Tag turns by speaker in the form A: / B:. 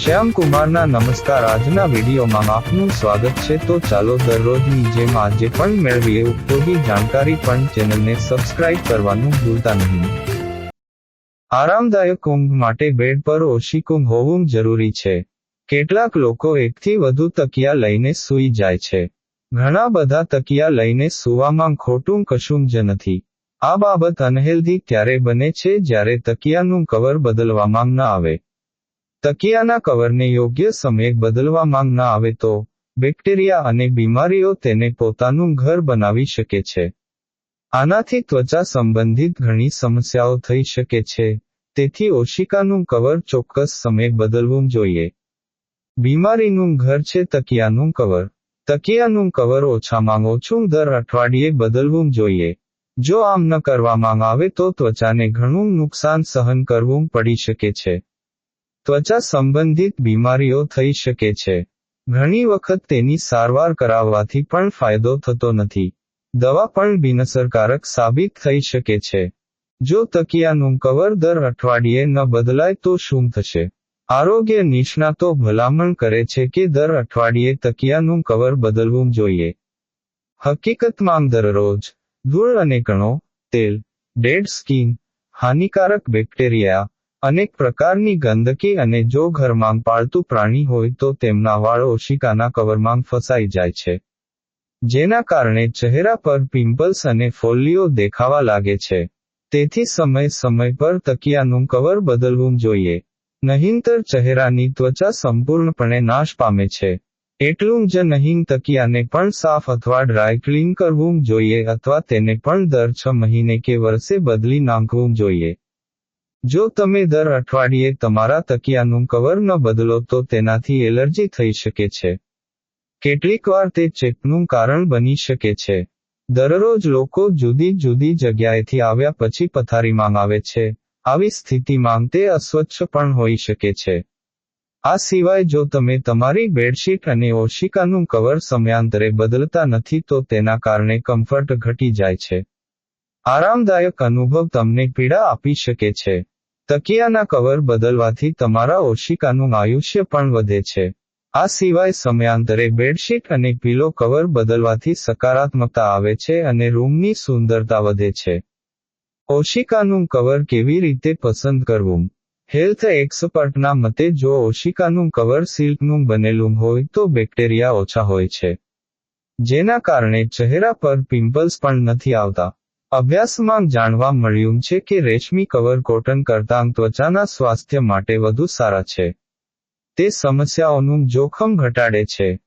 A: શ્યામ કુમારના નમસ્કાર. આજના વિડીયોમાં આપનું સ્વાગત છે. તો ચાલો દરરોજની જેમ આજે પણ મેળવીએ. ઉપયોગી જાણકારી પણ ચેનલને સબસ્ક્રાઇબ કરવાનું ભૂલતા નહીં. આરામદાયક ઊંઘ માટે બેડ પર ઓછી કુંભ હોવું જરૂરી છે. કેટલાક લોકો એકથી વધુ તકિયા લઈને સૂઈ જાય છે. ઘણા બધા તકિયા લઈને સૂવામાં ખોટું કશું જ નથી. આ બાબત અનહેલ્ધી ત્યારે બને છે જ્યારે તકિયાનું કવર બદલવામાં ન આવે. તકિયાના કવરને યોગ્ય સમયે બદલવામાં ન આવે તો બેક્ટેરિયા અને બીમારીઓ તેને પોતાનું ઘર બનાવી શકે છે. આનાથી ત્વચા સંબંધિત ઘણી સમસ્યાઓ થઈ શકે છે, તેથી ઓશિકાનું કવર ચોક્કસ સમયે બદલવું જોઈએ. બીમારીનું ઘર છે તકિયાનું કવર. તકિયાનું કવર ઓછામાં ઓછું દર અઠવાડિયે બદલવું જોઈએ. જો આમ ન કરવામાં આવે તો ત્વચાને ઘણું નુકસાન સહન કરવું પડી શકે છે. ત્વચા સંબંધિત બીમારીઓ થઈ શકે છે. ઘણી વખત તેની સારવાર કરાવવાથી પણ ફાયદો થતો નથી. દવા પણ બિનસરકારક સાબિત થઈ શકે છે. જો તકિયાનું કવર દર અઠવાડિયે ન બદલાય તો શું થશે? આરોગ્ય નિષ્ણાતો ભલામણ કરે છે કે દર અઠવાડિયે તકિયાનું કવર બદલવું જોઈએ. હકીકતમાં દરરોજ ધૂળ અને કણો, તેલ, ડેડ સ્કીન, હાનિકારક બેક્ટેરિયા અનેક પ્રકારની ગંદકી અને જો ઘરમાં પાળતું પ્રાણી હોય તો તેમના વાળ ઓશિકાના કવરમાં ફસાઈ જાય છે. જેના કારણે ચહેરા પર પિમ્પલ્સ અને ફોલ્લીઓ દેખાવા લાગે છે. તેથી સમય સમય પર તકિયાનું કવર બદલવું જોઈએ. નહીંતર ચહેરાની ત્વચા સંપૂર્ણપણે નાશ પામે છે. એટલું જ નહીં, તકિયાને પણ સાફ અથવા ડ્રાય ક્લીન કરવું જોઈએ અથવા તેને પણ દર છ મહિને કે વર્ષે બદલી નાખવું જોઈએ. જો તમે દર અઠવાડિયે તમારા તકિયાનું કવર ન બદલો તો તેનાથી એલર્જી થઈ શકે છે. કેટલીકવાર તે ચેપનું કારણ બની શકે છે. દરરોજ લોકો જુદી જુદી જગ્યાએથી આવ્યા પછી પથારીમાં આવે છે. આવી સ્થિતિમાં તે અસ્વચ્છ પણ હોઈ શકે છે. આ સિવાય જો તમે તમારી બેડશીટ અને ઓશિકાનું કવર સમયાંતરે બદલતા નથી તો તેના કારણે કમ્ફર્ટ ઘટી જાય છે. આરામદાયક અનુભવ તમને પીડા આપી શકે છે. તકિયાના કવર બદલવાથી તમારા ઓશિકાનું આયુષ્ય પણ વધે છે. આ સિવાય સમયાંતરે બેડશીટ અને પીલો કવર બદલવાથી સકારાત્મકતા આવે છે અને રૂમની સુંદરતા વધે છે. ઓશિકાનું કવર કેવી રીતે પસંદ કરવું? હેલ્થ એક્સપર્ટના મતે જો ઓશિકાનું કવર સિલ્કનું બનેલું હોય તો બેક્ટેરિયા ઓછા હોય છે. જેના કારણે ચહેરા પર પિમ્પલ્સ પણ નથી આવતા. અભ્યાસમાં જાણવા મળ્યું છે કે રેશમી કવર કોટન કરતાં ત્વચાના સ્વાસ્થ્ય માટે વધુ સારા છે. તે સમસ્યાઓનું જોખમ ઘટાડે છે.